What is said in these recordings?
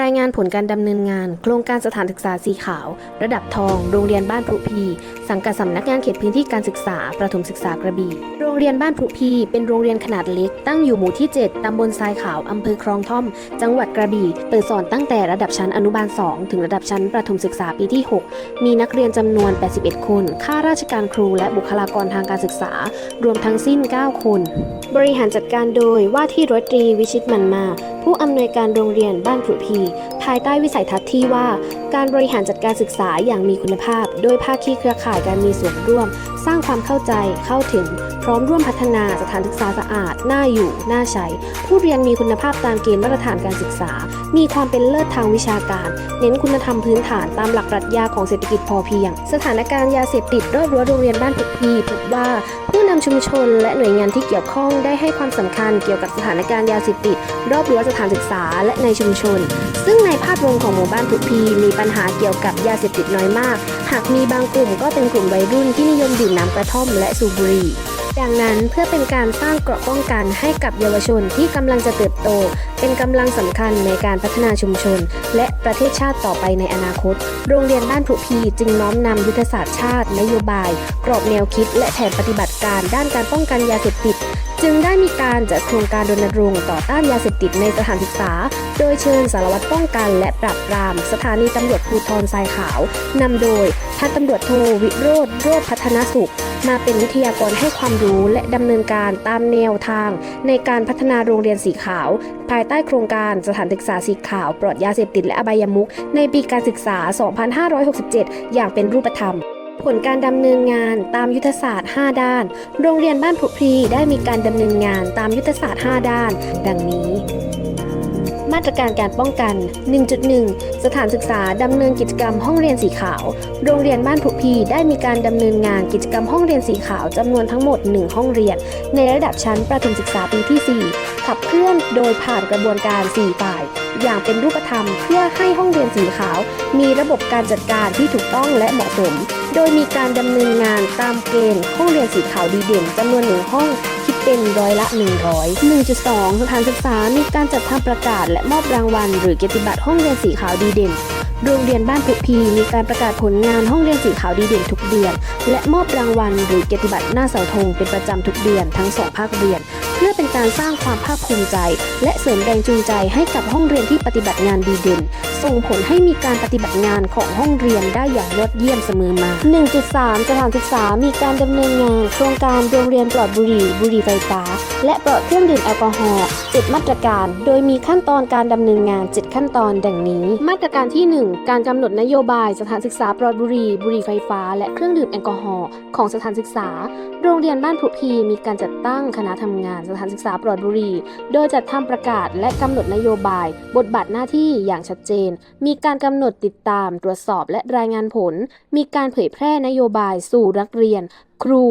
รายงานผลการดำเนินงาน โครงการสถานศึกษาสีขาว ระดับทอง โรงเรียนบ้านพรุพี สังกัดสำนักงานเขตพื้นที่การศึกษา ประถมศึกษากระบี่ โรงเรียนบ้านพรุพีเป็นโรงเรียนขนาดเล็ก ตั้งอยู่หมู่ที่ 7 ตำบลทรายขาว อำเภอคลองท่อม จังหวัดกระบี่ เปิดสอนตั้งแต่ระดับชั้นอนุบาล 2 ถึงระดับชั้นประถมศึกษาปีที่ 6 มีนักเรียนจำนวน 81 คน ข้าราชการครูและบุคลากรทางการศึกษา รวมทั้งสิ้น 9 คน บริหารจัดการโดยว่าที่ร้อยตรีวิชิตมันมา ผู้อำนวยการโรงเรียนบ้านพรุพี ภายใต้วิสัยทัศน์ที่ว่า การบริหารจัดการศึกษาอย่างมีคุณภาพ โดยภาคีเครือข่ายการมีส่วนร่วม สร้างความเข้าใจเข้าถึง พร้อมร่วมพัฒนาสถานศึกษาสะอาด น่าอยู่ น่าใช้ ผู้เรียนมีคุณภาพตามเกณฑ์มาตรฐานการศึกษา มีความเป็นเลิศทางวิชาการ เน้นคุณธรรมพื้นฐานตามหลักปรัชญาของเศรษฐกิจพอเพียง สถานการณ์ยาเสพติดรอบรั้วโรงเรียนบ้านพุกพีพบว่าผู้นำชุมชนและหน่วยงานที่เกี่ยวข้องได้ให้ความสำคัญเกี่ยวกับสถานการณ์ยาเสพติดรอบรั้วสถานศึกษาและในชุมชน ซึ่งในภาพรวมของหมู่บ้านทุกพีมีปัญหาเกี่ยวกับยาเสพติดน้อยมาก หากมีบางกลุ่มก็เป็นกลุ่มวัยรุ่นที่นิยมดื่มน้ำกระท่อมและสูบบุหรี่ ดังนั้นเพื่อเป็นการสร้างเกราะป้องกันให้กับเยาวชนที่กำลังจะเติบโต เป็นกำลังสำคัญในการพัฒนาชุมชน และประเทศชาติต่อไปในอนาคต โรงเรียนบ้านพรุพีจึงน้อมนำยุทธศาสตร์ชาติ นโยบาย กรอบแนวคิด และแผนปฏิบัติการด้านการป้องกันยาเสพติดจึงได้มีการจัดโครงการรณรงค์ต่อต้านยาเสพติดในสถานศึกษา โดยเชิญสารวัตรป้องกันและปราบปราม สถานีตำรวจภูธรทรายขาว นำโดยพันตำรวจโทวิโรธโรธพัฒนสุข มาเป็นวิทยากรให้ความรู้และดำเนินการตามแนวทาง ในการพัฒนาโรงเรียนสีขาว ภายใต้โครงการสถานศึกษาสีขาว ปลอดยาเสพติดและอบายมุขในปีการศึกษา 2567 อย่างเป็นรูปธรรมผลการดำเนินงานตามยุทธศาสตร์ 5 ด้าน โรงเรียนบ้านผุพรีได้มีการดำเนินงานตามยุทธศาสตร์ 5 ด้าน ดังนี้ มาตรการการป้องกัน 1.1 สถานศึกษาดำเนินกิจกรรมห้องเรียนสีขาว โรงเรียนบ้านผุพีได้มีการดำเนินงานกิจกรรมห้องเรียนสีขาวจำนวนทั้งหมด 1 ห้องเรียน ในระดับชั้นประถมศึกษาปีที่ 4 ขับเคลื่อนโดยผ่านกระบวนการ 4 ฝ่าย อย่างเป็นรูปธรรมเพื่อให้ห้องเรียนสีขาว มีระบบการจัดการที่ถูกต้องและเหมาะสม โดยมีการดำเนินงานตามเกณฑ์ห้องเรียนสีขาวดีเด่นจำนวนหนึ่งห้องคิด เป็นร้อยละ 100 1.2 สถานศึกษา มีการจัดทำประกาศและมอบรางวัล หรือเกียรติบัตรห้องเรียนสีขาวดีเด่น โรงเรียนบ้านพุกพีมีการประกาศผลงานห้องเรียนสีขาวดีเด่นทุกเดือน และมอบรางวัลหรือเกียรติบัตรหน้าเสาธงเป็นประจำทุกเดือนทั้งสองภาคเรียน เพื่อเป็นการสร้างความภาคภูมิใจ และเสริมแรงจูงใจให้กับห้องเรียนที่ปฏิบัติงานดีเด่นส่งผลให้มีการปฏิบัติงานของห้องเรียนได้อย่างยอดเยี่ยมเสมอมา 1.3 สถานศึกษา มีการดำเนินงานโครงการโรงเรียนปลอดบุหรี่ บุหรี่ไฟฟ้า และปลอดเครื่องดื่มแอลกอฮอล์7มาตรการ โดยมีขั้นตอนการดำเนินงาน 7 ขั้นตอนดังนี้ มาตรการที่ 1 การกำหนดนโยบายสถานศึกษาปลอดบุหรี่ บุหรี่ไฟฟ้า และเครื่องดื่มแอลกอฮอล์ของสถานศึกษา โรงเรียนบ้านพุพีมีการจัดตั้งคณะทำงานสถานศึกษาปลอดบุหรี่ โดยจัดทำประกาศและกำหนดนโยบาย บทบาทหน้าที่อย่างชัดเจนมีการกำหนดติดตาม ตรวจสอบและรายงานผล มีการเผยแพร่นโยบายสู่นักเรียน ครู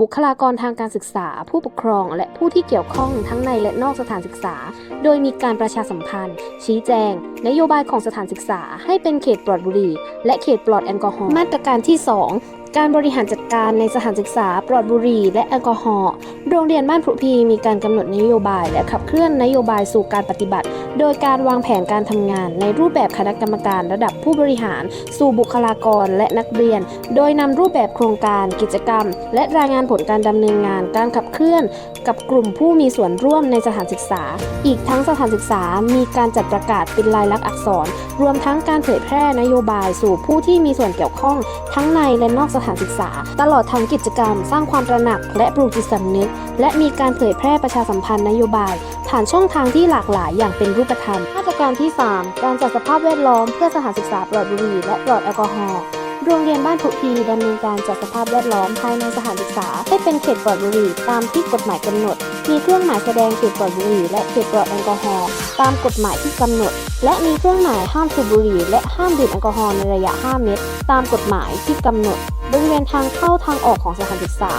บุคลากรทางการศึกษา ผู้ปกครอง และผู้ที่เกี่ยวข้องทั้งในและนอกสถานศึกษา โดยมีการประชาสัมพันธ์ ชี้แจง นโยบายของสถานศึกษาให้เป็นเขตปลอดบุหรี่ และเขตปลอดแอลกอฮอล์มาตรการที่ 2 การบริหารจัดการในสถานศึกษาปลอดบุหรี่และแอลกอฮอล์โรงเรียนบ้านพรุพีมีการกำหนดนโยบาย และขับเคลื่อนนโยบายสู่การปฏิบัติ โดยการวางแผนการทำงาน ในรูปแบบคณะกรรมการระดับผู้บริหาร สู่บุคลากรและนักเรียน โดยนำรูปแบบโครงการกิจกรรม และรายงานผลการดำเนินงาน การขับเคลื่อน กับกลุ่มผู้มีส่วนร่วมในสถานศึกษา อีกทั้งสถานศึกษามีการจัดประกาศเป็นลายลักษณ์อักษร รวมทั้งการเผยแพร่นโยบายสู่ผู้ที่มีส่วนเกี่ยวข้อง ทั้งในและนอกสถานศึกษา ตลอดทั้งกิจกรรม สร้างความตระหนัก และปลูกจิตสำนึก และมีการเผยแพร่ประชาสัมพันธ์นโยบาย ผ่านช่องทางที่หลากหลายอย่างเป็นรูปธรรม มาตรการที่ 3 การจัดสภาพแวดล้อมเพื่อสถานศึกษาปลอดบุหรี่และปลอดแอลกอฮอล์โรงเรียนบ้านผุพีดำเนินการจัดสภาพแวดล้อมภายในสถานศึกษา ให้เป็นเขตปลอดบุหรี่ตามที่กฎหมายกำหนดมีเครื่องหมายแสดงเขตปลอดบุหรี่และเขตปลอดแอลกอฮอล์ตามกฎหมายที่กำหนด และมีเครื่องหมายห้ามสูบบุหรี่และห้ามดื่มแอลกอฮอล์ในระยะ 5 เมตร ตามกฎหมายที่กำหนด บริเวณทางเข้าทางออกของสถานศึกษา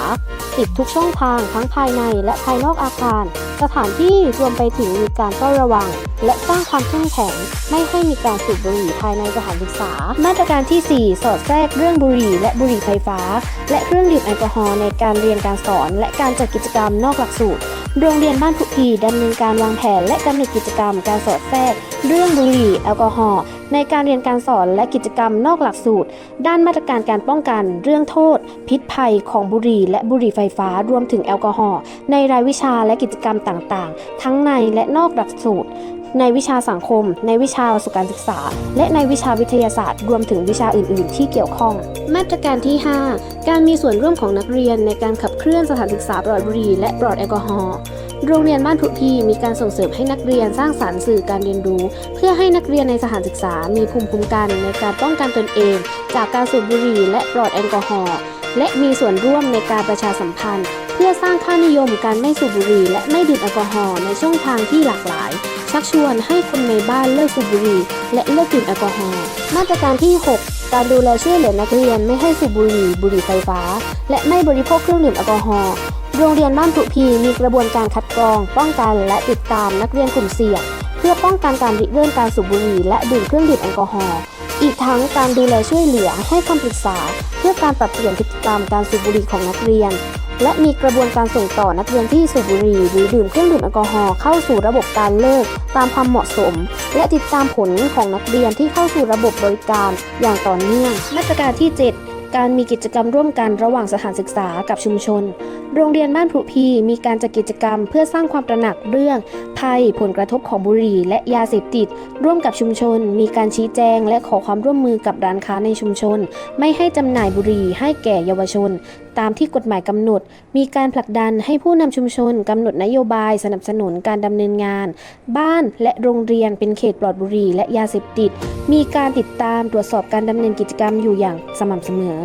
ติดทุกช่องทางทั้งภายในและภายนอกอาคาร สถานที่รวมไปถึงมีการเฝ้าระวัง และสร้างความเข้มแข็งไม่ให้มีการสูบบุหรี่ภายในสถานศึกษา มาตรการที่ 4 สอดแทรกเรื่องบุหรี่และบุหรี่ไฟฟ้า และเครื่องดื่มแอลกอฮอล์ในการเรียนการสอน และการจัดกิจกรรมนอกหลักสูตร โรงเรียนบ้านผุพีดำเนินการวางแผนและกำหนดกิจกรรมการสอดแทรก เรื่องบุหรี่แอลกอฮอล์ในการเรียนการสอนและกิจกรรมนอกหลักสูตร ด้านมาตรการการป้องกัน เรื่องโทษ พิษภัยของบุหรี่และบุหรี่ไฟฟ้ารวมถึงแอลกอฮอล์ในรายวิชาและกิจกรรมต่างๆ ทั้งในและนอกหลักสูตร ในวิชาสังคม ในวิชาสุการศึกษา และในวิชาวิทยาศาสตร์ รวมถึงวิชาอื่น ๆ ที่เกี่ยวข้อง มาตรการที่ 5 การมีส่วนร่วมของนักเรียนในการขับเคลื่อนสถานศึกษาปลอดบุหรี่และปลอดแอลกอฮอล์โรงเรียนบ้านทุพีมีการส่งเสริมให้นักเรียนสร้างสรรค์สื่อการเรียนรู้ เพื่อให้นักเรียนในสถานศึกษา มีภูมิคุ้มกันในการป้องกันตนเอง จากการสูบบุหรี่และปลอดแอลกอฮอล์และมีส่วนร่วมในการประชาสัมพันธ์ เพื่อสร้างค่านิยมการไม่สูบบุหรี่และไม่ดื่มแอลกอฮอล์ในช่องทางที่หลากหลาย ชักชวนให้คนในบ้านเลิกสูบบุหรี่และเลิกดื่มแอลกอฮอล์มาตรการที่ 6 การดูแลช่วยเหลือนักเรียนไม่ให้สูบบุหรี่บุหรี่ไฟฟ้า และไม่บริโภคเครื่องดื่มแอลกอฮอล์โรงเรียนบ้านผุพีมีกระบวนการคัดกรอง ป้องกันและติดตามนักเรียนกลุ่มเสี่ยง เพื่อป้องกันการริเริ่มการสูบบุหรี่และดื่มเครื่องดื่มแอลกอฮอล์อีกทั้งการดูแลช่วยเหลือให้คำปรึกษา เพื่อการปรับเปลี่ยนพฤติกรรมการสูบบุหรี่ของนักเรียน และมีกระบวนการส่งต่อนักเรียนที่สูบบุหรี่หรือดื่มเครื่องดื่มแอลกอฮอล์เข้าสู่ระบบการเลิกตามความเหมาะสม และติดตามผลของนักเรียนที่เข้าสู่ระบบบริการอย่างต่อเนื่อง มาตรการที่ 7 การมีกิจกรรมร่วมกันระหว่างสถานศึกษากับชุมชน โรงเรียนบ้านพลุพีมีการจัดกิจกรรมเพื่อสร้างความตระหนักเรื่อง ภัยผลกระทบของบุหรี่ และยาเสพติด ร่วมกับชุมชน มีการชี้แจง และขอความร่วมมือกับร้านค้าในชุมชน ไม่ให้จำหน่ายบุหรี่ให้แก่เยาวชน ตามที่กฎหมายกำหนด มีการผลักดันให้ผู้นำชุมชนกำหนดนโยบายสนับสนุนการดำเนินงาน บ้านและโรงเรียนเป็นเขตปลอดบุหรี่ และยาเสพติด มีการติดตามตรวจสอบการดำเนินกิจกรรมอยู่อย่างสม่ำเสมอ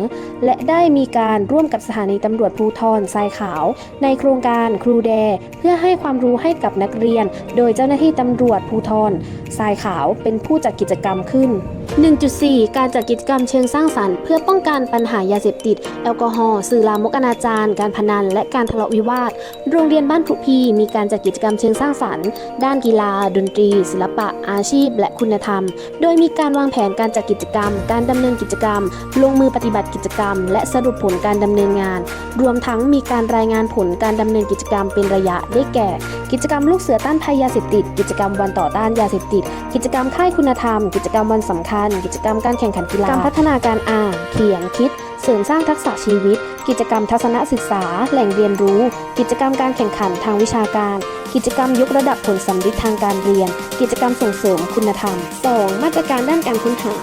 และได้มีการร่วมกับสถานีตำรวจภูธรทรายขาว ในโครงการครูแด เพื่อให้ความรู้ให้กับนักเรียน โดยเจ้าหน้าที่ตำรวจภูธรทรายขาวเป็นผู้จัดกิจกรรมขึ้น 1.4 การจัดกิจกรรมเชิงสร้างสรรค์เพื่อป้องกันปัญหายาเสพติด แอลกอฮอล์สื่อลามกอนาจารการพนัน และการทะเลาะวิวาท โรงเรียนบ้านผุพีมีการจัดกิจกรรมเชิงสร้างสรรค์ ด้านกีฬา ดนตรี ศิลปะ อาชีพ และคุณธรรม โดยมีการวางแผนการจัดกิจกรรม การดำเนินกิจกรรม ลงมือปฏิบัติกิจกรรม และสรุปผลการดำเนินงาน รวมทั้งมีการรายงานผลการดำเนินกิจกรรมเป็นระยะได้แก่ กิจกรรมลูกเสือต้านภัยยาเสพติด กิจกรรมวันต่อต้านยาเสพติด กิจกรรมค่ายคุณธรรม กิจกรรมวันสำคัญกิจกรรมการแข่งขันกีฬาการพัฒนาการอ่านเขียนคิด เสริมสร้างทักษะชีวิต กิจกรรมทัศนศึกษา แหล่งเรียนรู้ กิจกรรมการแข่งขันทางวิชาการ กิจกรรมยกระดับผลสัมฤทธิ์ทางการเรียน กิจกรรมส่งเสริมคุณธรรม 2. มาตรการด้านการค้นหา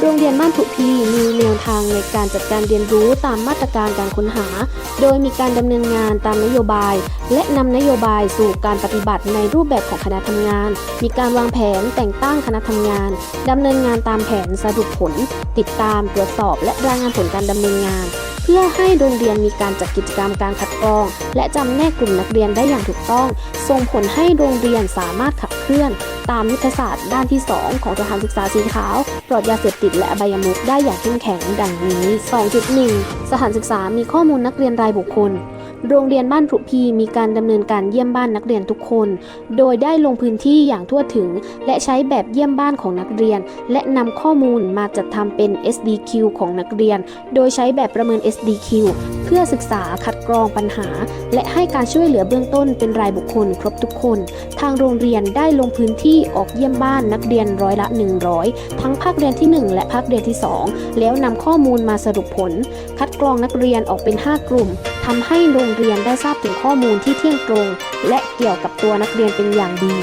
โรงเรียนบ้านผุพีมีแนวทางในการจัดการเรียนรู้ตามมาตรการการค้นหา โดยมีการดำเนินงานตามนโยบาย และนำนโยบายสู่การปฏิบัติในรูปแบบของคณะทำงาน มีการวางแผนแต่งตั้งคณะทำงานดำเนินงานตามแผนสรุปผล ติดตามตรวจสอบ และรายงานผลการดำเนินงาน เพื่อให้โรงเรียนมีการจัดกิจกรรมการคัดกรอง และจำแนกกลุ่มนักเรียนได้อย่างถูกต้อง ส่งผลให้โรงเรียนสามารถขับเคลื่อน ตามยุทธศาสตร์ด้านที่ 2 ของสถานศึกษาสีขาว ปลอดยาเสพติดและอบายมุขได้อย่างเข้มแข็งดังนี้ 2.1 สถานศึกษามีข้อมูลนักเรียนรายบุคคล โรงเรียนบ้านพรุพีมีการดำเนินการเยี่ยมบ้านนักเรียนทุกคน โดยได้ลงพื้นที่อย่างทั่วถึง และใช้แบบเยี่ยมบ้านของนักเรียน และนำข้อมูลมาจัดทำเป็น SDQ ของนักเรียน โดยใช้แบบประเมิน SDQ เพื่อศึกษาคัดกรองปัญหา และให้การช่วยเหลือเบื้องต้นเป็นรายบุคคลครบทุกคน ทางโรงเรียนได้ลงพื้นที่ออกเยี่ยมบ้านนักเรียนร้อยละ 100 ทั้งภาคเรียนที่ 1 และภาคเรียนที่ 2 แล้วนำข้อมูลมาสรุปผล คัดกรองนักเรียนออกเป็น 5 กลุ่มทำให้โรงเรียนได้ทราบถึงข้อมูลที่เที่ยงตรง และเกี่ยวกับตัวนักเรียนเป็นอย่างดี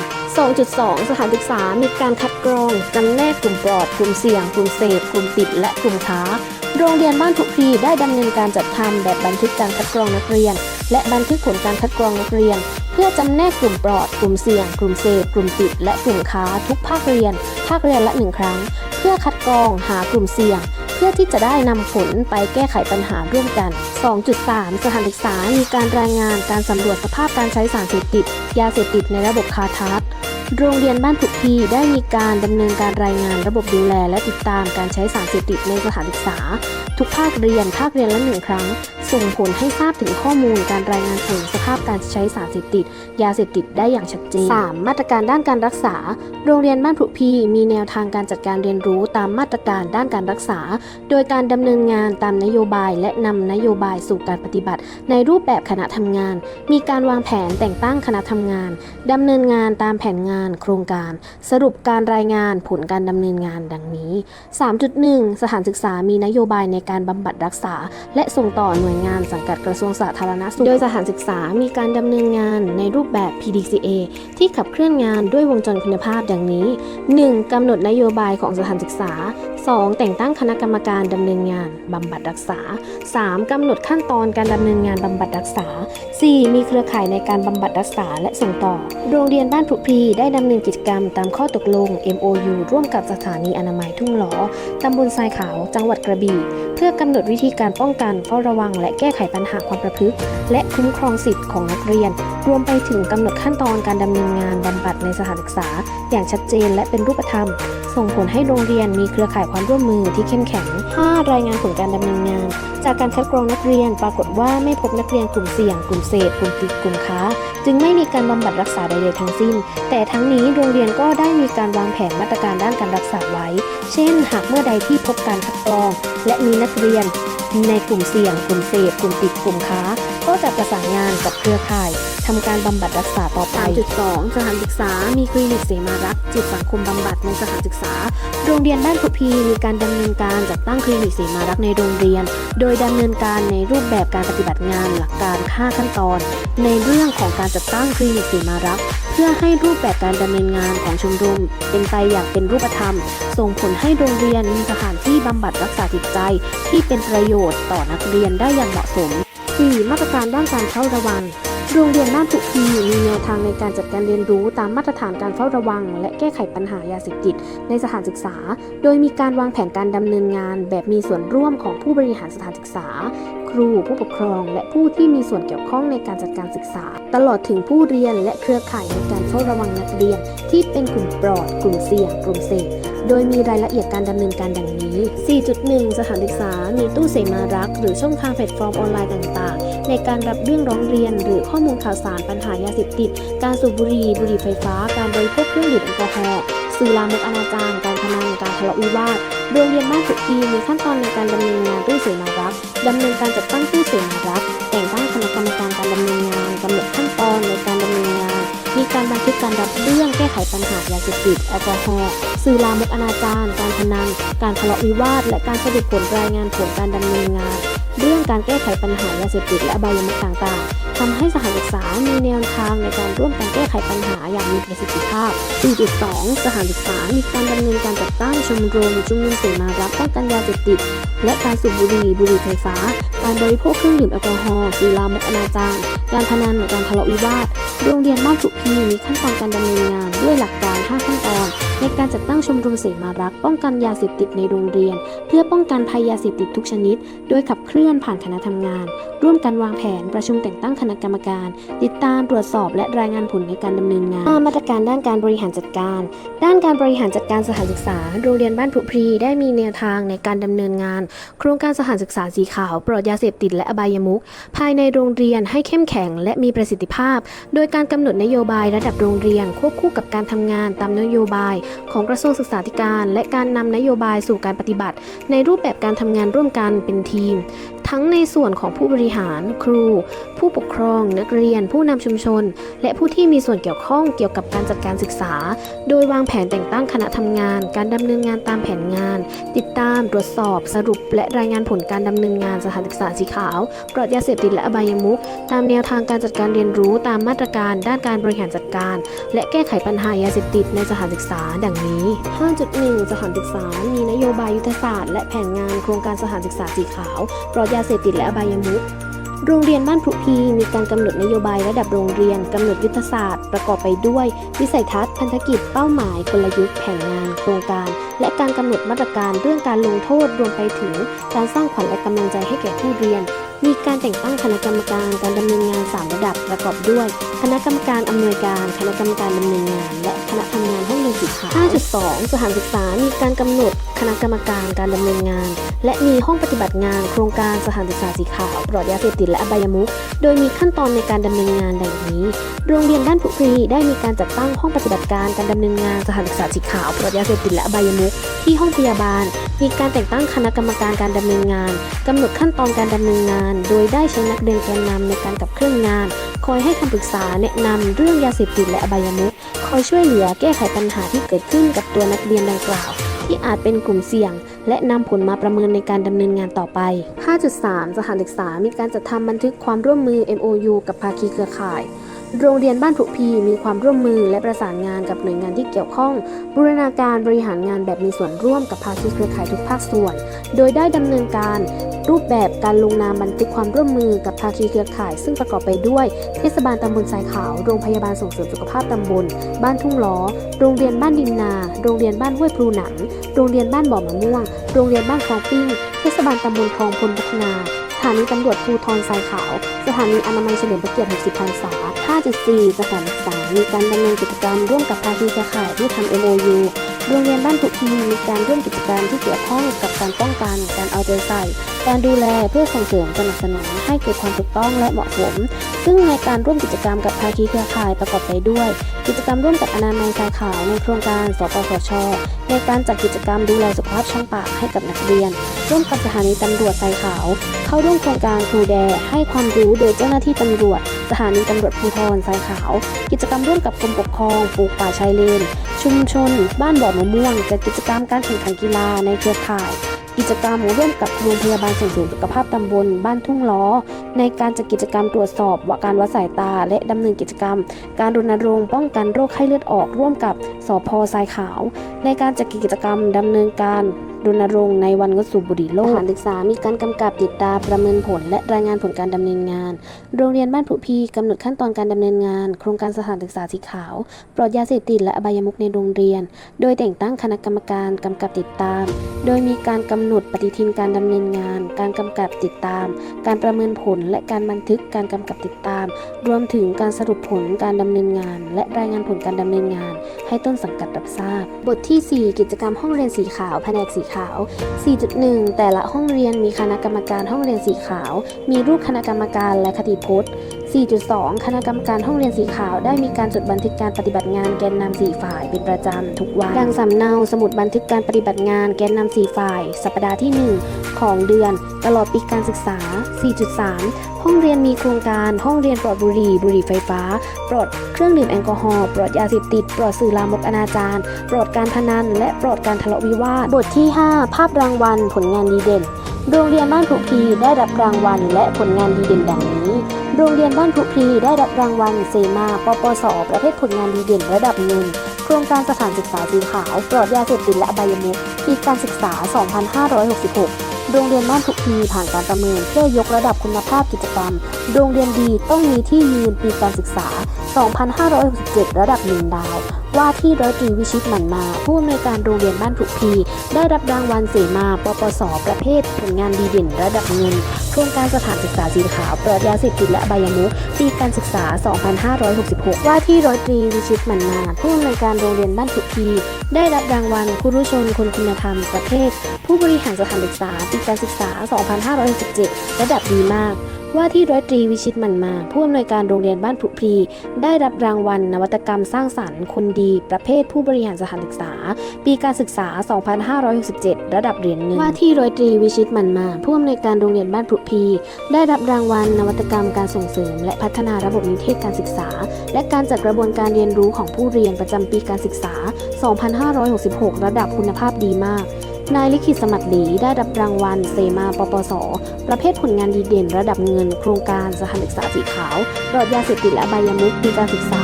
2.2 สถานศึกษา มีการคัดกรองจำแนกกลุ่มปลอด กลุ่มเสี่ยง กลุ่มเสพ กลุ่มปิด และกลุ่มค้า โรงเรียนบ้านทุกพีได้ดำเนินการจัดทำแบบบันทึกการคัดกรองนักเรียน และบันทึกผลการคัดกรองนักเรียน เพื่อจำแนกกลุ่มปลอด กลุ่มเสี่ยง กลุ่มเสพ กลุ่มปิด และกลุ่มค้า ทุกภาคเรียน ภาคเรียนละหนึ่งครั้ง เพื่อคัดกรองหากลุ่มเสี่ยง พื่อที่จะได้นำผลไปแก้ไขปัญหาร่วมกัน 2.3 สถานศึกษา มีการรายงานการสำรวจสภาพการใช้สารเสพติด ยาเสพติดในระบบคาทัศโรงเรียนบ้านผุกพีได้มีการดำเนินการรายงานระบบดูแล และติดตามการใช้สารเสพติดในสถานศึกษา ทุกภาคเรียนภาคเรียนละหนึ่งครั้ง ส่งผลให้ทราบถึงข้อมูลการรายงานผลสภาพการใช้สารเสพติด ยาเสพติดได้อย่างชัดเจน 3. มาตรการด้านการรักษา โรงเรียนบ้านพุพีมีแนวทางการจัดการเรียนรู้ตามมาตรการด้านการรักษา โดยการดำเนินงานตามนโยบายและนำนโยบายสู่การปฏิบัติ ในรูปแบบคณะทำงาน มีการวางแผนแต่งตั้งคณะทำงานดำเนินงานตามแผนงาน โครงการ สรุปการรายงานผลการดำเนินงานดังนี้ 3.1 สถานศึกษามีนโยบายในการบำบัดรักษา และส่งต่อหน่วยงานสังกัดกระทรวงสาธารณสุข โดยสถานศึกษามีการดำเนินงานในรูปแบบ PDCA ที่ขับเคลื่อนงานด้วยวงจรคุณภาพดังนี้ 1. กำหนดนโยบายของสถานศึกษา 2. แต่งตั้งคณะกรรมการดำเนินงานบำบัดรักษา 3. กำหนดขั้นตอนการดำเนินงานบำบัดรักษา 4. มีเครือข่ายในการบำบัดรักษาและส่งต่อ โรงเรียนบ้านพรุพรีได้ดำเนินกิจกรรมตามข้อตกลง MOU ร่วมกับสถานีอนามัยทุ่งหลอตำบลทรายขาว จังหวัดกระบี่ เพื่อกำหนดวิธีการป้องกันเฝ้าระวังและแก้ไขปัญหาความประพฤติ และคุ้มครองสิทธิ์ของนักเรียน รวมไปถึงกำหนดขั้นตอนการดำเนินงานบำบัดในสถานศึกษา อย่างชัดเจนและเป็นรูปธรรม ส่งผลให้โรงเรียนมีเครือข่ายความร่วมมือที่เข้มแข็ง 5. รายงานผลการดำเนินงาน จากการคัดกรองนักเรียนปรากฏว่าไม่พบนักเรียนกลุ่มเสี่ยง กลุ่มเสพกลุ่มติดกลุ่มค้า จึงไม่มีการบำบัดรักษาใดๆทั้งสิ้น แต่ทั้งนี้โรงเรียนก็ได้มีการวางแผนมาตรการด้านการรักษาไว้ เช่น หากเมื่อใดที่พบการคัดกรอง และมีนักเรียน ในกลุ่มเสี่ยง กลุ่มเสพกลุ่มติดกลุ่มค้า ก็จะประสานงานกับเครือข่ายทำการบำบัดรักษาต่อไป 3.2 สถานศึกษา มีคลินิกเสมารักษ์จิตสังคมบำบัดในสถานศึกษา โรงเรียนบ้านขุพีมีการดำเนินการจัดตั้งคลินิกเสมารักษ์ในโรงเรียน โดยดำเนินการในรูปแบบการปฏิบัติงานหลักการ 5 ขั้นตอน ในเรื่องของการจัดตั้งคลินิกเสมารักษ์เพื่อให้รูปแบบการดำเนินงานของชมรม เป็นไปอย่างเป็นรูปธรรม ส่งผลให้โรงเรียนมีสถานที่บำบัดรักษาจิตใจ ที่เป็นประโยชน์ต่อนักเรียนได้อย่างเหมาะสม 4. มาตรการด้านการเฝ้าระวัง โรงเรียนบ้านผุพีมีแนวทางในการจัดการเรียนรู้ตามมาตรฐานการเฝ้าระวัง และแก้ไขปัญหายาเสพติดในสถานศึกษา โดยมีการวางแผนการดำเนินงาน แบบมีส่วนร่วมของผู้บริหารสถานศึกษา ครูผู้ปกครอง และผู้ที่มีส่วนเกี่ยวข้องในการจัดการศึกษา ตลอดถึงผู้เรียนและเครือข่ายในการเฝ้าระวังนักเรียน ที่เป็นกลุ่มปลอด กลุ่มเสี่ยง กลุ่มเสี่ยง โดยมีรายละเอียดการดำเนินการดังนี้ 4.1 สถานศึกษา มีตู้เสมารัก หรือช่องทางแพลตฟอร์มออนไลน์ต่าง ๆ ในการรับเรื่องร้องเรียน หรือข้อมูลข่าวสารปัญหายาเสพติด การสูบบุหรี่ บุหรี่ไฟฟ้า การบริโภคเครื่องดื่มแอลกอฮอล์สื่อลามกอนาจารการพนัน การทะเลาะวิวาท โรงเรียนบ้านสุขีมีขั้นตอนในการดำเนินงานตู้เสมารักดำเนินการจัดตั้งตู้เสมารักแต่งตั้งคณะกรรมการการดำเนินงานกำหนดขั้นตอนในการ การบันทึกการรับเรื่องแก้ไขปัญหายาเสพติดแอลกอฮอล์สื่อลามกอนาจารการพนันการทะเลาะวิวาท และการสรุปผลรายงานผลการดำเนินงาน เรื่องการแก้ไขปัญหายาเสพติดและอบายมุขต่างๆทำให้สถานศึกษามีแนวทางในการร่วมกันแก้ไขปัญหาอย่างมีประสิทธิภาพ 4.2สถานศึกษามีการดำเนินการจัดตั้งชมรมชุมนุมเสมารักป้องกันยาเสพติด และการสูบบุหรี่บุหรี่ไฟฟ้า การบริโภคเครื่องดื่มแอลกอฮอล์สื่อลามกอนาจารการพนันการทะเลาะวิวาท โรงเรียนบ้านสุพีมีขั้นตอนการดำเนินงานด้วยหลักการ 5 ขั้นตอน ในการจัดตั้งชมรมเสมารักป้องกันยาเสพติดในโรงเรียน เพื่อป้องกันภัยยาเสพติดทุกชนิด โดยขับเคลื่อนผ่านคณะทำงาน ร่วมกันวางแผนประชุมแต่งตั้งคณะกรรมการ ติดตามตรวจสอบและรายงานผลในการดำเนินงานมาตรการด้านการบริหารจัดการ ด้านการบริหารจัดการสถานศึกษา โรงเรียนบ้านผุพรีได้มีแนวทางในการดำเนินงาน โครงการสถานศึกษาสีขาวปลอดยาเสพติดและอบายมุขภายในโรงเรียนให้เข้มแข็งและมีประสิทธิภาพ โดยการกำหนดนโยบายระดับโรงเรียนควบคู่กับการทำงานตามนโยบายของกระทรวงศึกษาธิการ และการนำนโยบายสู่การปฏิบัติ ในรูปแบบการทำงานร่วมกันเป็นทีม ทั้งในส่วนของผู้บริหาร ครู ผู้ปกครอง นักเรียน ผู้นำชุมชน และผู้ที่มีส่วนเกี่ยวข้องเกี่ยวกับการจัดการศึกษา โดยวางแผนแต่งตั้งคณะทำงาน การดำเนินงานตามแผนงาน ติดตาม ตรวจสอบ สรุป และรายงานผลการดำเนินงานสถานศึกษาสีขาวปลอดยาเสพติดและอบายมุขตามแนวทางการจัดการเรียนรู้ตามมาตรการด้านการบริหารจัดการ และแก้ไขปัญหายาเสพติดในสถานศึกษา ดังนี้ 5.1 สถานศึกษา มีนโยบายยุทธศาสตร์และแผนงานโครงการสถานศึกษาสีขาวปลอดยาเสพติดและอบายมุขโรงเรียนบ้านพรุพีมีการกำหนดนโยบายระดับโรงเรียนกำหนดยุทธศาสตร์ ประกอบไปด้วย วิสัยทัศน์ พันธกิจเป้าหมาย กลยุทธ์แผนงาน โครงการ และการกำหนดมาตรการเรื่องการลงโทษรวมไปถึง การสร้างขวัญและกำลังใจให้แก่ผู้เรียน มีการแต่งตั้งคณะกรรมการการดำเนินงาน 3 ระดับประกอบด้วย คณะกรรมการอำนวยการ คณะกรรมการดำเนินงาน และคณะทำงานห้องเรียนสีขาว5.2 สถานศึกษา มีการกำหนด คณะกรรมการการดำเนินงาน และมีห้องปฏิบัติงาน โครงการสถานศึกษาสีขาวปลอดยาเสพติดและอบายมุขโดยมีขั้นตอนในการดำเนินงานดังนี้ โรงเรียนบ้านผุพรีได้มีการจัดตั้งห้องปฏิบัติการการดำเนินงานสถานศึกษาสีขาวปลอดยาเสพติดและอบายมุขที่ห้องพยาบาล มีการแต่งตั้งคณะกรรมการการดำเนินงานกำหนดขั้นตอนการดำเนินงานโดยได้ใช้นักเรียนแกนนำในการกับเครื่องงาน คอยให้คำปรึกษาแนะนำเรื่องยาเสพติดและอบายมุขคอยช่วยเหลือแก้ไขปัญหาที่เกิดขึ้นกับตัวนักเรียนดังกล่าว ที่อาจเป็นกลุ่มเสี่ยง และนำผลมาประเมินในการดำเนินงานต่อไป 5.3 สถานศึกษามีการจัดทำบันทึกความร่วมมือ MOU กับภาคีเครือข่าย โรงเรียนบ้านผุพีมีความร่วมมือและประสานงานกับหน่วยงานที่เกี่ยวข้อง บูรณาการบริหารงานแบบมีส่วนร่วมกับภาคีเครือข่ายทุกภาคส่วน โดยได้ดำเนินการรูปแบบการลงนามบันทึกความร่วมมือกับภาคีเครือข่าย ซึ่งประกอบไปด้วย เทศบาลตำบลทรายขาว โรงพยาบาลส่งเสริมสุขภาพตำบล บ้านทุ่งล้อ โรงเรียนบ้านดินนา โรงเรียนบ้านห้วยพลูหนัง โรงเรียนบ้านบ่อมะม่วง โรงเรียนบ้านคลองปิ้ง เทศบาลตำบลคลองพลพัฒนา สถานีตำรวจภูธรทรายขาว สถานีอนามัยเฉลิมพระเกียรติ 60 พรรษา 5.4 สถานศึกษา มีการดำเนินกิจกรรมร่วมกับภาคีเครือข่ายที่ทำ MOU โรงเรียนบ้านผุพีมีการร่วมกิจกรรมที่เกี่ยวข้องกับการป้องกัน การเอาใจใส่ การดูแลเพื่อส่งเสริมสนับสนุนให้เกิดความถูกต้องและเหมาะสม ซึ่งในการร่วมกิจกรรมกับภาคีเครือข่ายประกอบไปด้วย กิจกรรมร่วมกับอนามัยทรายขาวในโครงการ สปสช ในการจัดกิจกรรมดูแลสุขภาพช่องปากให้กับนักเรียน ร่วมกับสถานีตำรวจทรายขาว เข้าร่วมโครงการครูแดให้ความรู้โดยเจ้าหน้าที่ตำรวจ สถานีตำรวจภูธรทรายขาว กิจกรรมร่วมกับกรมปกครองปลูกป่าชายเลน ชุมชน บ้านบ่อมะม่วงจัดกิจกรรมการแข่งขันกีฬาในเครือข่าย กิจกรรมร่วมกับโรงพยาบาลส่งเสริมสุขภาพตำบล บ้านทุ่งล้อ ในการจัดกิจกรรมตรวจสอบว่าการวัดสายตา และดำเนินกิจกรรม การรณรงค์ป้องกันโรคไข้เลือดออก ร่วมกับสพทรายขาว ในการจัดกิจกรรมดำเนินการ รณรงค์ในวันงดสูบบุหรี่โลกสถานศึกษามีการกำกับติดตามประเมินผล และรายงานผลการดำเนินงาน โรงเรียนบ้านผุพีกำหนดขั้นตอนการดำเนินงาน โครงการสถานศึกษาสีขาว ปลอดยาเสพติดและอบายมุขในโรงเรียน โดยแต่งตั้งคณะกรรมการกำกับติดตาม โดยมีการกำหนดปฏิทินการดำเนินงาน การกำกับติดตาม การประเมินผลและการบันทึกการกำกับติดตาม รวมถึงการสรุปผลการดำเนินงาน และรายงานผลการดำเนินงาน ให้ต้นสังกัดรับทราบ บทที่ 4 กิจกรรมห้องเรียนสีขาวแผนกสีขาว 4.1 แต่ละห้องเรียนมีคณะกรรมการห้องเรียนสีขาว มีรูปคณะกรรมการและคติพจน์ 4.2 คณะกรรมการห้องเรียนสีขาวได้มีการจดบันทึกการปฏิบัติงานแกนนำสี่ฝ่ายเป็นประจำทุกวันดังสำเนาสมุดบันทึกการปฏิบัติงานแกนนำสี่ฝ่าย สัปดาห์ที่ 1 ของเดือน ตลอดปีการศึกษา 4.3 ห้องเรียนมีโครงการห้องเรียนปลอดบุหรี่บุหรี่ไฟฟ้า ปลอดเครื่องดื่มแอลกอฮอล์ปลอดยาเสพติดปลอดสื่อลามกอนาจารปลอดการพนัน และปลอดการทะเลาะวิวาทบทที่ 5 ภาพรางวัล ผลงานดีเด่นโรงเรียนบ้านผุพีได้รับรางวัลและผลงานดีเด่นดังนี้ โรงเรียนบ้านทุพีได้รับรางวัลเซมาปปส ประเภทผลงานดีเด่นระดับเงินโครงการสถานศึกษาสีขาวปลอดยาเสพติดและอบายมุขปีการศึกษา 2566 โรงเรียนบ้านทุพีผ่านการประเมินเพื่อยกระดับคุณภาพกิจกรรม โรงเรียนดีต้องมีที่ยืนปีการศึกษา 2567 ระดับหนึ่งดาว ว่าที่ร้อยตรีวิชิตหมันมาผู้อำนวยการโรงเรียนบ้านผุพี ได้รับรางวัลเสมาปปส ประเภทผลงานดีเด่นระดับเงินโครงการสถานศึกษาสีขาวปลอดยาเสพติดและอบายมุขปีการศึกษา 2566 ว่าที่ร้อยตรีวิชิตหมันมาผู้อำนวยการโรงเรียนบ้านผุพีได้รับรางวัลครูรุชนคนคุณธรรมประเภท ผู้บริหารสถานศึกษาปีการศึกษา 2567 ระดับดีมาก ว่าที่ร้อยตรีวิชิตมันมาผู้อำนวยการโรงเรียนบ้านผุพรีได้รับรางวัลนวัตกรรมสร้างสรรค์คนดี ประเภทผู้บริหารสถานศึกษา ปีการศึกษา 2567 ระดับเหรียญเงินว่าที่ร้อยตรีวิชิตมันมาผู้อำนวยการโรงเรียนบ้านผุพรีได้รับรางวัลนวัตกรรมการส่งเสริม และพัฒนาระบบนิเทศการศึกษา และการจัดกระบวนการเรียนรู้ของผู้เรียนประจำปีการศึกษา 2566 ระดับคุณภาพดีมาก นายลิขิตสมัติหลีได้รับรางวัลเซมาปปส ประเภทผลงานดีเด่นระดับเงิน โครงการสถานศึกษาสีขาวปลอดยาเสพติดและใบยมุกปีการศึกษา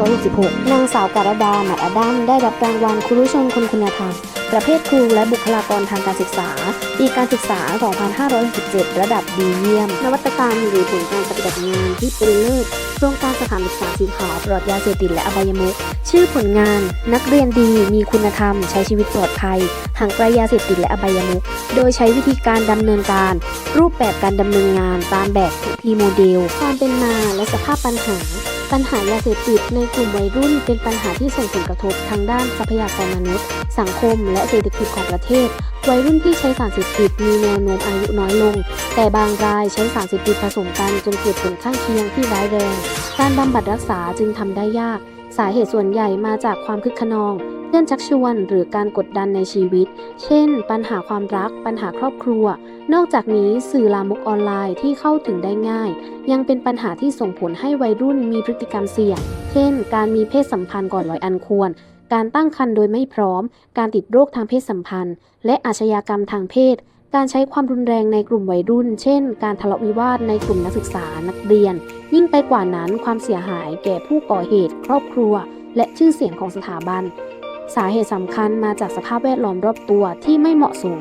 2566 นางสาวการดาหมัดอดัมได้รับรางวัลครูรุชนคนคุณธรรมประเภทครูและบุคลากรทางการศึกษา ปีการศึกษา 2567 ระดับดีเยี่ยม นวัตกรรมหรือผลการปฏิบัติงานที่เป็นเลิศโครงการสถานศึกษาสีขาวปลอดยาเสพติดและอบายมุขชื่อผลงาน นักเรียนดีมีคุณธรรม ใช้ชีวิตปลอดภัยห่างไกลยาเสพติดและอบายมุขโดยใช้วิธีการดำเนินการ รูปแบบการดำเนินงานตามแบบพีโมเดล ความเป็นมาและสภาพปัญหา ปัญหายาเสพติดในกลุ่มวัยรุ่น เป็นปัญหาที่ส่งผลกระทบทางด้านทรัพยากรมนุษย์ สังคม และเศรษฐกิจของประเทศ วัยรุ่นที่ใช้สารเสพติดมีแนวโน้มอายุน้อยลง แต่บางรายใช้สารเสพติดผสมกันจนเกิดผลข้างเคียงที่ร้ายแรง การบำบัดรักษาจึงทำได้ยาก สาเหตุส่วนใหญ่มาจากความคึกขนอง เพื่อนชักชวนหรือการกดดันในชีวิต เช่น ปัญหาความรัก ปัญหาครอบครัว นอกจากนี้สื่อลามกออนไลน์ที่เข้าถึงได้ง่าย ยังเป็นปัญหาที่ส่งผลให้วัยรุ่นมีพฤติกรรมเสี่ยง เช่น การมีเพศสัมพันธ์ก่อนวัยอันควร การตั้งครรภ์โดยไม่พร้อม การติดโรคทางเพศสัมพันธ์ และอาชญากรรมทางเพศ การใช้ความรุนแรงในกลุ่มวัยรุ่น เช่น การทะเลาะวิวาทในกลุ่มนักศึกษานักเรียน ยิ่งไปกว่านั้นความเสียหายแก่ผู้ก่อเหตุ ครอบครัว และชื่อเสียงของสถาบัน สาเหตุสำคัญมาจากสภาพแวดล้อมรอบตัวที่ไม่เหมาะสม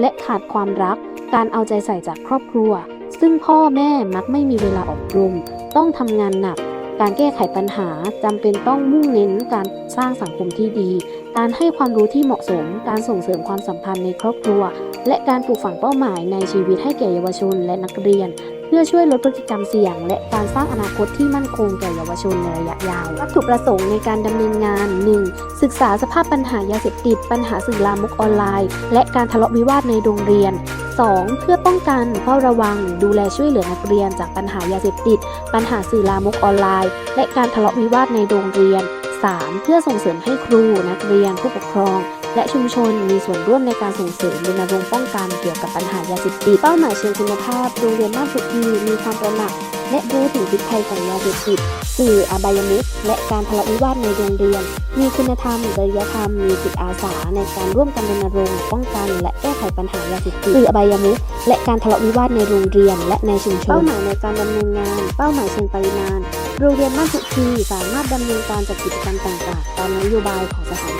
และขาดความรัก การเอาใจใส่จากครอบครัว ซึ่งพ่อแม่มักไม่มีเวลาอบรม ต้องทำงานหนัก การแก้ไขปัญหาจำเป็นต้องมุ่งเน้นการสร้างสังคมที่ดี การให้ความรู้ที่เหมาะสม การส่งเสริมความสัมพันธ์ในครอบครัว และการปลูกฝังเป้าหมายในชีวิตให้แก่เยาวชนและนักเรียน พื่อช่วยลดพฤติกรรมเสี่ยง และการสร้างอนาคตที่มั่นคงแก่เยาวชนในระยะยาว วัตถุประสงค์ในการดำเนินงาน 1. ศึกษาสภาพปัญหายาเสพติด ปัญหาสื่อลามกออนไลน์ และการทะเลาะวิวาทในโรงเรียน 2. เพื่อป้องกันเฝ้าระวัง ดูแลช่วยเหลือนักเรียนจากปัญหายาเสพติด ปัญหาสื่อลามกออนไลน์ และการทะเลาะวิวาทในโรงเรียน 3. เพื่อส่งเสริมให้ครู นักเรียนผู้ปกครอง และชุมชนมีส่วนร่วมในการส่งเสริมรณรงค์ป้องกันเกี่ยวกับปัญหายาเสพติดเป้าหมายเชิงคุณภาพโรงเรียนบ้านสุขีมีความตระหนัก และรู้ถึงพิษภัยของยาเสพติดสื่ออบายมุขและการทะเลาะวิวาทในโรงเรียน มีคุณธรรมจริยธรรม มีจิตอาสาในการร่วมกันรณรงค์ป้องกัน และแก้ไขปัญหายาเสพติดสื่ออบายมุขและการทะเลาะวิวาทในโรงเรียน และในชุมชนเป้าหมายในการดำเนินงาน เป้าหมายเชิงปริมาณโรงเรียนบ้านสุขีสามารถดำเนินการจัดกิจกรรมต่างๆ ตามนโยบายของสถา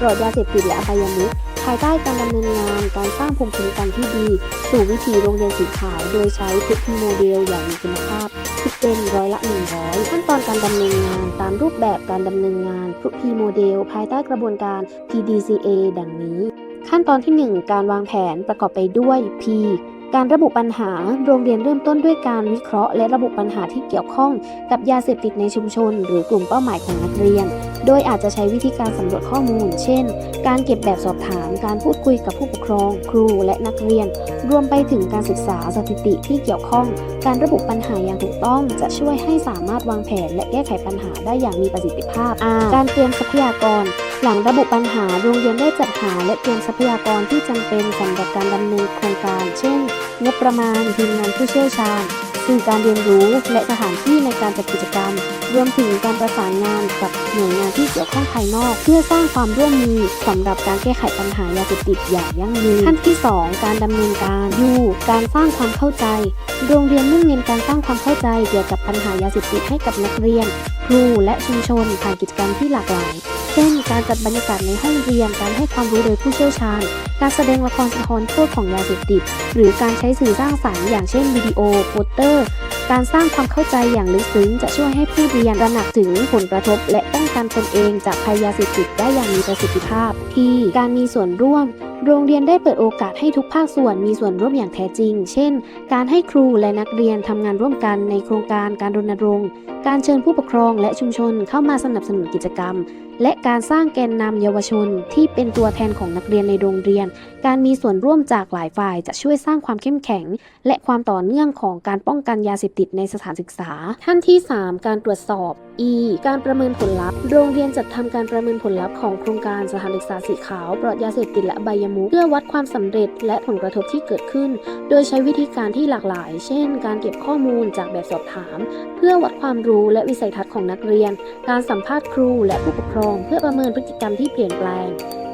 ปลอดยาเสพติดและอบายมุขภายใต้การดำเนินงานการสร้างภูมิคุ้มกันที่ดี สู่วิถีโรงเรียนสีขาว โดยใช้เทคโนโลอย่างมีคุณภาพคิดเป็นร้อยละ 100 ขั้นตอนการดำเนินงานตามรูปแบบการดำเนินงานพรุพีโมเดล ภายใต้กระบวนการ PDCA ดังนี้ ขั้นตอนที่ 1 การวางแผนประกอบไปด้วย P การระบุปัญหา โรงเรียนเริ่มต้นด้วยการวิเคราะห์ และระบุปัญหาที่เกี่ยวข้องกับยาเสพติดในชุมชน หรือกลุ่มเป้าหมายของนักเรียน โดยอาจจะใช้วิธีการสำรวจข้อมูล เช่น การเก็บแบบสอบถาม การพูดคุยกับผู้ปกครอง ครูและนักเรียน รวมไปถึงการศึกษาสถิติที่เกี่ยวข้อง การระบุปัญหาอย่างถูกต้อง จะช่วยให้สามารถวางแผน และแก้ไขปัญหาได้อย่างมีประสิทธิภาพ การเตรียมทรัพยากรหลังระบุปัญหาโรงเรียนได้จัดหาและเตรียมทรัพยากรที่จำเป็นสำหรับการดำเนินโครงการ เช่น งบประมาณทีมงานผู้เชี่ยวชาญสื่อการเรียนรู้และสถานที่ในการจัดกิจกรรม รวมถึงการประสานงานกับหน่วยงานที่เกี่ยวข้องภายนอก เพื่อสร้างความร่วมมือสำหรับการแก้ไขปัญหายาเสพติดอย่างยั่งยืนขั้นที่ 2 การดำเนินการ U การสร้างความเข้าใจ โรงเรียนมุ่งเน้นการสร้างความเข้าใจเกี่ยวกับปัญหายาเสพติดให้กับนักเรียน ครูและชุมชนผ่านกิจกรรมที่หลากหลายเช่น การจัดบรรยากาศในห้องเรียน การให้ความรู้โดยผู้เชี่ยวชาญ การแสดงละครสะท้อนโทษของยาเสพติด หรือการใช้สื่อสร้างสรรค์อย่างเช่นวิดีโอโปสเตอร์ การสร้างความเข้าใจอย่างลึกซึ้งจะช่วยให้ผู้เรียนระหนักถึงผลกระทบ และป้องกันตนเองจากภัยยาเสพติดได้อย่างมีประสิทธิภาพ ที่การมีส่วนร่วมโรงเรียนได้เปิดโอกาสให้ทุกภาคส่วนมีส่วนร่วมอย่างแท้จริง เช่น การให้ครูและนักเรียนทำงานร่วมกันในโครงการการรณรงค์ การเชิญผู้ปกครองและชุมชนเข้ามาสนับสนุนกิจกรรม และการสร้างแกนนำเยาวชน ที่เป็นตัวแทนของนักเรียนในโรงเรียน การมีส่วนร่วมจากหลายฝ่ายจะช่วยสร้างความเข้มแข็ง และความต่อเนื่องของการป้องกันยาเสพติดในสถานศึกษาขั้นที่ 3 การตรวจสอบ E การประเมินผลลัพธ์ โรงเรียนจัดทำการประเมินผลลัพธ์ของโครงการสถานศึกษาสีขาวปลอดยาเสพติดและอบยมุเพื่อวัดความสำเร็จและผลกระทบที่เกิดขึ้น โดยใช้วิธีการที่หลากหลาย เช่น การเก็บข้อมูลจากแบบสอบถาม เพื่อวัดความรู้และวิสัยทัศน์ของนักเรียน การสัมภาษณ์ครูและผู้ปกครอง เพื่อประเมินพฤติกรรมที่เปลี่ยนแปลง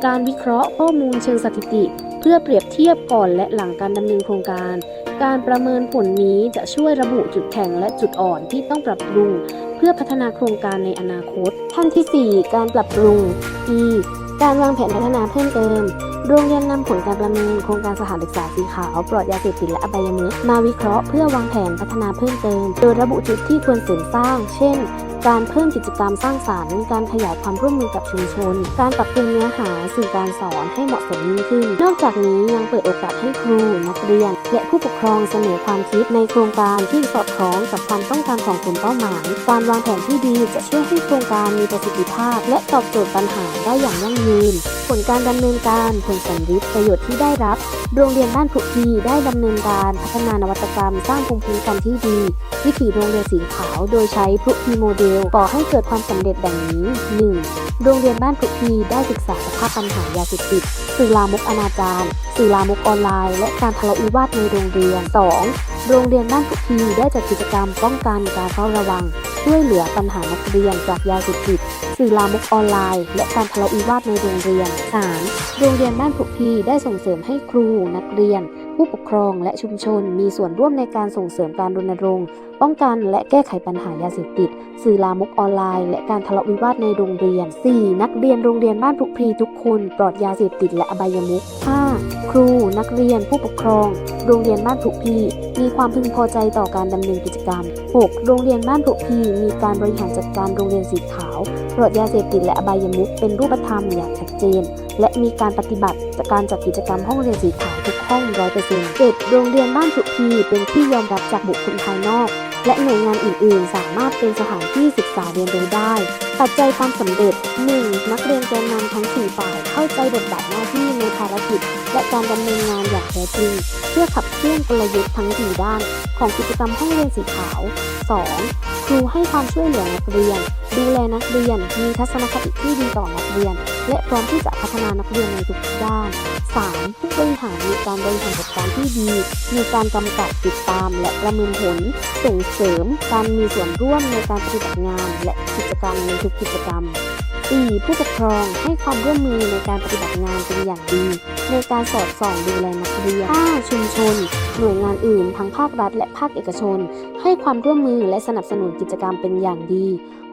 การวิเคราะห์ข้อมูลเชิงสถิติ เพื่อเปรียบเทียบก่อนและหลังการดำเนินโครงการ การประเมินผลนี้จะช่วยระบุจุดแข็งและจุดอ่อนที่ต้องปรับปรุง เพื่อพัฒนาโครงการในอนาคตขั้นที่ 4 การปรับปรุง E การวางแผนพัฒนาเพิ่มเติม โรงเรียนนำผลการประเมินโครงการสถานศึกษาสีขาวปลอดยาเสพติดและอบายมุขมาวิเคราะห์เพื่อวางแผนพัฒนาเพิ่มเติม โดยระบุจุดที่ควรเสริมสร้าง เช่น การเพิ่มกิจกรรมสร้างสรรค์ การขยายความร่วมมือกับชุมชน การปรับปรุงเนื้อหาสื่อการสอนให้เหมาะสมยิ่งขึ้น นอกจากนี้ยังเปิดโอกาสให้ครู นักเรียน และผู้ปกครองเสนอความคิดในโครงการที่สอดคล้องกับความต้องการของกลุ่มเป้าหมาย การวางแผนที่ดีจะช่วยให้โครงการมีประสิทธิภาพ และตอบโจทย์ปัญหาได้อย่างยั่งยืน ผลการดำเนินการผลสันฤทธิ์ประโยชน์ที่ได้รับ โรงเรียนบ้านผุพีได้ดำเนินการพัฒนานวัตกรรม สร้างภูมิคุ้มกันที่ดี วิถีโรงเรียนสีขาว โดยใช้พลุพีโมเดลก่อให้เกิดความสำเร็จดังนี้ 1. โรงเรียนบ้านพลุพีได้ศึกษาสภาพปัญหายาเสพติดสื่อลามกอนาจารสื่อลามกออนไลน์ และการทะเลาะวิวาทในโรงเรียน 2. โรงเรียนบ้านพลุพีได้จัดกิจกรรมป้องกันการเฝ้าระวังช่วยเหลือปัญหานักเรียนจากยาเสพติดสื่อลามกออนไลน์ และการทะเลาะวิวาทในโรงเรียน 3. โรงเรียนบ้านพลุพีได้ส่งเสริมให้ครูนักเรียน ผู้ปกครองและชุมชนมีส่วนร่วมในการส่งเสริมการรณรงค์ ป้องกันและแก้ไขปัญหายาเสพติด สื่อลามกออนไลน์ และการทะเลาะวิวาทในโรงเรียน 4. นักเรียนโรงเรียนบ้านพลุพีทุกคน ปลอดยาเสพติดและอบายมุข 5. ครู นักเรียน ผู้ปกครอง โรงเรียนบ้านพลุพีมีความพึงพอใจต่อการดำเนินกิจกรรม 6. โรงเรียนบ้านพลุพีมีการบริหารจัดการโรงเรียนสีขาว ปลอดยาเสพติดและอบายมุขเป็นรูปธรรมอย่างชัดเจน และมีการปฏิบัติกการจัดกิจกรรมห้องเรียนสีขาวทุก ห้องร้อยเปอร์เซ็นต์เจ็ดโรงเรียนบ้านพลุพีเป็นที่ยอมรับจากบุคคลภายนอก และหน่วยงานอื่นๆ สามารถเป็นสถานที่ศึกษาเรียนรู้ได้ ปัจจัยความสำเร็จ 1. นักเรียนแกนนำทั้ง4ฝ่ายเข้าใจบทบาทหน้าที่ในภารกิจ และการดำเนินงานอย่างแท้จริง เพื่อขับเคลื่อนกลยุทธ์ทั้ง4ด้าน ของกิจกรรมห้องเรียนสีขาว 2. ครูให้ความช่วยเหลือนักเรียน ดูแลนักเรียนมีทัศนคติที่ดีต่อนักเรียน และพร้อมที่จะพัฒนานักเรียนในทุกด้าน 3. ผู้บริหารมีการบริหารจัดการที่ดี มีการกำกับติดตามและประเมินผล ส่งเสริมการมีส่วนร่วมในการปฏิบัติงาน และกิจกรรมในทุกกิจกรรม 4. ผู้ปกครองให้ความร่วมมือในการปฏิบัติงานเป็นอย่างดี ในการสอดส่องดูแลนักเรียน 5. ชุมชน หน่วยงานอื่นทั้งภาครัฐและภาคเอกชน ให้ความร่วมมือและสนับสนุนกิจกรรมเป็นอย่างดี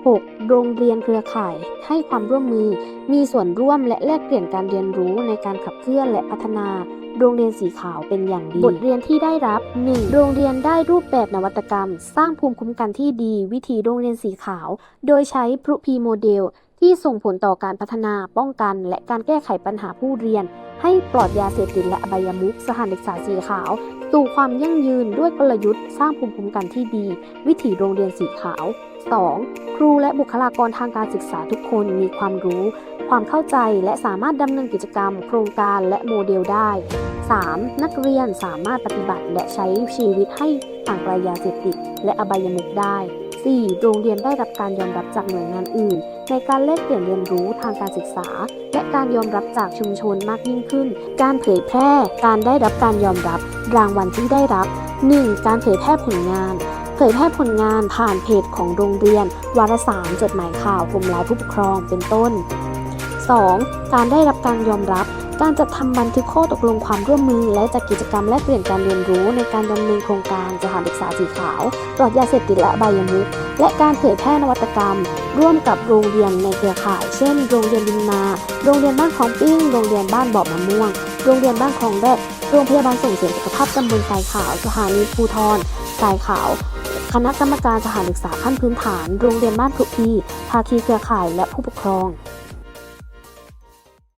6. โรงเรียนเครือข่ายให้ความร่วมมือ มีส่วนร่วมและแลกเปลี่ยนการเรียนรู้ในการขับเคลื่อนและพัฒนาโรงเรียนสีขาวเป็นอย่างดี บทเรียนที่ได้รับ 1. โรงเรียนได้รูปแบบนวัตกรรม สร้างภูมิคุ้มกันที่ดี วิธีโรงเรียนสีขาว โดยใช้พรุพีโมเดล ที่ส่งผลต่อการพัฒนาป้องกัน และการแก้ไขปัญหาผู้เรียน ให้ปลอดยาเสพติดและอบายมุขสถานศึกษาสีขาวสู่ความยั่งยืนด้วยกลยุทธ์ สร้างภูมิคุ้มกันที่ดี วิถีโรงเรียนสีขาว 2. ครูและบุคลากรทางการศึกษาทุกคนมีความรู้ ความเข้าใจและสามารถดำเนินกิจกรรม โครงการและโมเดลได้ 3. นักเรียนสามารถปฏิบัติและใช้ชีวิตให้ห่างไกลยาเสพติดและอบายมุขได้ 4. โรงเรียนได้รับการยอมรับจากหน่วยงานอื่น ในการแลกเปลี่ยนเรียนรู้ทางการศึกษา และการยอมรับจากชุมชนมากยิ่งขึ้น การเผยแพร่ การได้รับการยอมรับ รางวัลที่ได้รับ 1. การเผยแพร่ผลงาน ผยแพร่ผลงานผ่านเพจของโรงเรียน วารสารจดหมายข่าวกลุ่มไลน์ผู้ปกครองเป็นต้น 2. การได้รับการยอมรับ การจัดทำบันทึกข้อตกลงความร่วมมือ และจัดกิจกรรมแลกเปลี่ยนการเรียนรู้ในการดำเนินโครงการสถานศึกษาสีขาวปลอดยาเสพติดและอบายมุขและการเผยแพร่นวัตกรรม ร่วมกับโรงเรียนในเครือข่าย เช่น โรงเรียนดินนา โรงเรียนบ้านคลองปิ้ง โรงเรียนบ้านบ่อมะม่วง โรงเรียนบ้านคลองแรดโรงพยาบาลส่งเสริมสุขภาพตำบลทรายขาว สถานีภูทรทรายขาว คณะกรรมการสถานศึกษาขั้นพื้นฐาน โรงเรียนบ้านพลุพีภาคีเครือข่ายและผู้ปกครอง